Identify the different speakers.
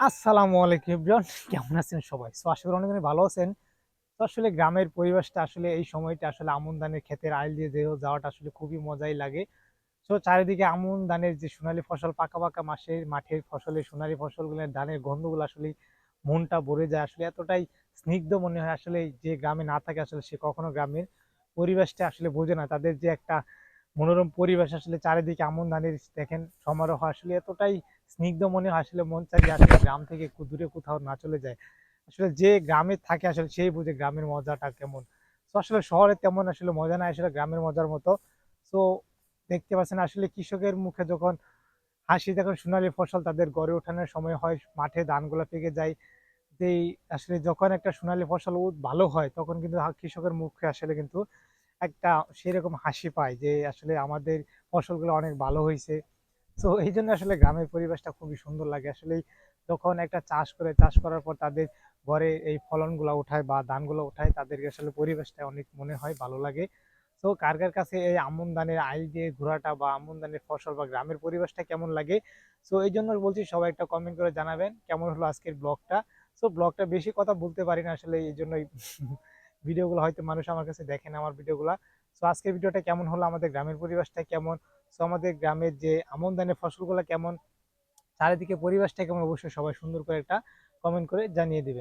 Speaker 1: আসসালামু আলাইকুম কেমন আছেন সবাই? সো আশা করি অনেক ভালো আছেন। তো আসলে গ্রামের পরিবেশটা আসলে এই সময়টা আসলে আমন ধানের ক্ষেতের আইল দিয়ে যে- যাওয়াটা আসলে খুবই মজাই লাগে। তো চারিদিকে আমন ধানের যে সোনালী ফসল, পাকা পাকা মাসের মাঠের ফসলের সোনালী ফসলগুলো, ধানের গন্ধগুলো আসলে মনটা ভরে যায়। আসলে এতটাই স্নিগ্ধ মনে হয় আসলে যে গ্রামে না থাকে আসলে সে কখনো গ্রামের পরিবেশটা আসলে বোঝে না। তাদের যে একটা মনোরম পরিবেশ আসলে চারিদিকে আমন ধানের দেখেন, সমারোহ আসলে এতটাই স্নিগ্ধ মনে হয় আসলে মন চাই আসলে গ্রাম থেকে একটু দূরে কোথাও না চলে যায়। আসলে যে গ্রামে থাকে আসলে সেই বুঝে গ্রামের মজাটা কেমন। তো আসলে শহরে তেমন আসলে মজা নাই, আসলে গ্রামের মজার মতো। তো দেখতে পাচ্ছেন আসলে কৃষকের মুখে যখন হাসি যখন সোনালী ফসল তাদের গড়ে ওঠানোর সময় হয়, মাঠে ধানগুলো পেকে যায়। যেই আসলে যখন একটা সোনালী ফসল ভালো হয়, তখন কিন্তু কৃষকের মুখে আসলে কিন্তু একটা সেরকম হাসি পায় যে আসলে আমাদের ফসলগুলো অনেক ভালো হয়েছে। তো এই জন্য আসলে গ্রামের পরিবেশটা খুবই সুন্দর লাগে। আসলে যখন একটা চাষ করে, চাষ করার পর তাদের ঘরে এই ফলনগুলো উঠায় বা ধানগুলো উঠায়, তাদেরকে আসলে পরিবেশটা অনেক মনে হয় ভালো লাগে। তো কার কাছে এই আমন ধানের আইল দিয়ে ঘোরাটা বা আমন ধানের ফসল বা গ্রামের পরিবেশটা কেমন লাগে? তো এই জন্য বলছি, সবাই একটা কমেন্ট করে জানাবেন কেমন হলো আজকের ব্লগটা। তো ব্লগটা বেশি কথা বলতে পারি না আসলে, এই জন্যই ভিডিওগুলো হয়তো মানুষ আমার কাছে দেখেন আমার ভিডিওগুলো। সো আজকের ভিডিওটা কেমন হলো? আমাদের গ্রামের পরিবেশটা কেমন? সো আমাদের গ্রামের যে আমন ধানের ফসলগুলো কেমন? চারিদিকে পরিবেশটা কেমন? অবশ্যই সবাই সুন্দর করে একটা কমেন্ট করে জানিয়ে দিবেন।